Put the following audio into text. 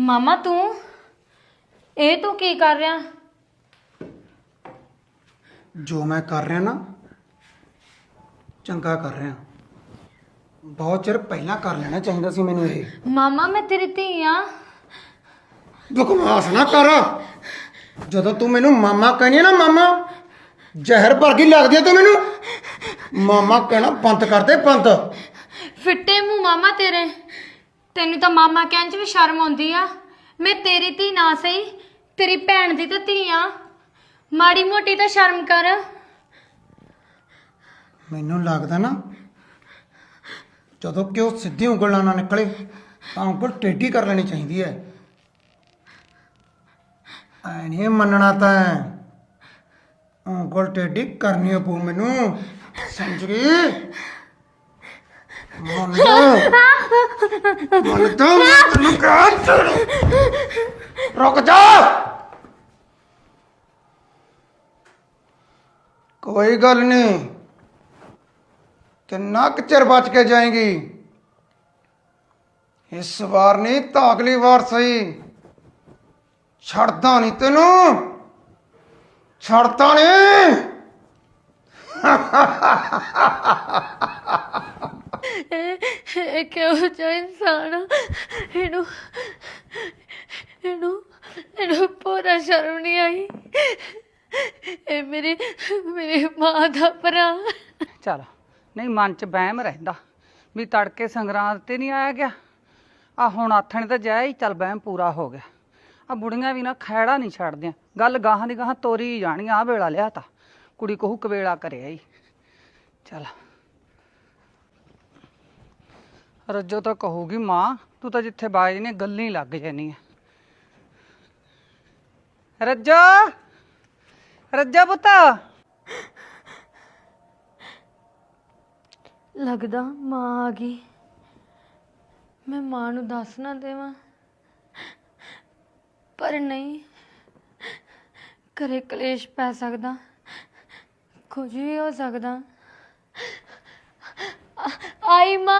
ਮਾਮਾ ਤੂੰ? ਇਹ ਤੂੰ ਕੀ ਕਰ ਰਿਹਾ? ਜੋ ਮੈਂ ਕਰ ਰਿਹਾ ਨਾ ਚੰਗਾ ਕਰ ਰਿਹਾ। ਬਹੁਤ ਚਿਰ ਪਹਿਲਾਂ ਕਰ ਲੈਣਾ ਚਾਹੀਦਾ ਸੀ ਮੈਨੂੰ ਇਹ। ਮਾਮਾ ਮੈਂ ਤੇਰੀ ਧੀ ਆ। ਬਕਵਾਸ ਨਾ ਕਰ। ਜਦੋਂ ਤੂੰ ਮੈਨੂੰ ਮਾਮਾ ਕਹਿੰਦੀ ਆ ਨਾ ਮਾਮਾ ਜ਼ਹਿਰ ਵਰਗੀ ਲੱਗਦੀ ਆ ਤੂੰ ਮੈਨੂੰ। ਮਾਮਾ ਕਹਿਣਾ ਬੰਦ ਕਰ ਦੇ ਬੰਦ। ਫਿੱਟੇ ਮੂੰਹ ਮਾਮਾ ਤੇਰੇ। ਤੈਨੂੰ ਤਾਂ ਮਾਮਾ ਕਹਿਣ 'ਚ ਵੀ ਸ਼ਰਮ ਆਉਂਦੀ ਆ। ਮੈਂ ਤੇਰੀ ਧੀ ਨਾ ਸਹੀ ਤੇਰੀ ਭੈਣ ਦੀ ਤਾਂ ਧੀ ਆ। ਮਾੜੀ ਮੋਟੀ ਤਾਂ ਸ਼ਰਮ ਕਰ। ਮੈਨੂੰ ਲੱਗਦਾ ਨਾ ਜਦੋਂ ਕਿ ਉਹ ਸਿੱਧੀ ਉਂਗਲ ਨਾਲ ਨਾ ਨਿਕਲੇ ਤਾਂ ਉਂਗਲ ਟੇਢੀ ਕਰ ਲੈਣੀ ਚਾਹੀਦੀ ਹੈ ਐ ਨਹੀਂ ਮੰਨਣਾ ਤਾਂ ਉਂਗਲ ਟੇਢੀ ਕਰਨੀ ਪਊ ਮੈਨੂੰ। ਸਮਝ ਗਈ ਮੰਨ ਜਾ ਮੰਨ ਮੈਂ ਤੈਨੂੰ ਕਹਾਂ ਰੁਕ ਜਾ। ਕੋਈ ਗੱਲ ਨਹੀਂ। ਕਿੰਨਾ ਕੁ ਚਿਰ ਬਚ ਕੇ ਜਾਏਗੀ? ਇਸ ਵਾਰ ਨਹੀਂ ਤਾਂ ਅਗਲੀ ਵਾਰ ਸਹੀ। ਛੱਡਦਾ ਨਹੀਂ ਤੈਨੂੰ। ਛੱਡਦਾ ਨਹੀਂ। ਇਹ ਕਿਹੋ ਜਿਹਾ ਇਨਸਾਨ ਆ? ਇਹਨੂੰ ਇਹਨੂੰ ਇਹਨੂੰ ਪੂਰਾ ਸ਼ਰਮ ਨਹੀਂ ਆਈ। ਇਹ ਮੇਰੀ ਮੇਰੀ ਮਾਂ ਦਾ ਭਰਾ। ਚਲ, ਨਹੀਂ ਮਨ 'ਚ ਵਹਿਮ ਰਹਿੰਦਾ ਵੀ ਤੜਕੇ ਸੰਗਰਾਂਦ ਤੇ ਨਹੀਂ ਆਇਆ ਗਿਆ। ਆ ਹੁਣ ਆਥਣ ਤੇ ਜਾਇਆ ਹੀ, ਚਲ ਵਹਿਮ ਪੂਰਾ ਹੋ ਗਿਆ। ਆ ਬੁੜੀਆਂ ਵੀ ਨਾ ਖੈੜਾ ਨਹੀਂ ਛੱਡਦੀਆਂ। ਗੱਲ ਗਾਹਾਂ ਦੀ ਗਾਹਾਂ ਤੋਰੀ ਜਾਣੀਆਂ ਜਾਣੀ ਆ ਵੇਲਾ ਲਿਆ ਤਾ ਕੁੜੀ ਕੋਹੂ ਕਵੇਲਾ ਕਰਿਆ ਹੀ। ਚਲ। ਰੱਜੋ ਤਾਂ ਕਹੂਗੀ ਮਾਂ, ਤੂੰ ਤਾਂ ਜਿੱਥੇ ਬਾਜ ਨੇ ਗੱਲਾਂ ਹੀ ਲੱਗ ਜਾਨੀ ਆ ਰੱਜੋ, ਰੱਜਾ ਪੁੱਤ। ਲੱਗਦਾ ਮਾਂ ਆ ਗਈ। ਮੈਂ ਮਾਂ ਨੂੰ ਦੱਸ ਨਾ ਦੇਵਾਂ। ਪਰ ਨਹੀਂ, ਘਰੇ ਕਲੇਸ਼ ਪੈ ਸਕਦਾ। ਕੁਝ ਵੀ ਹੋ ਸਕਦਾ। ਆ- ਆਈ ਮਾਂ।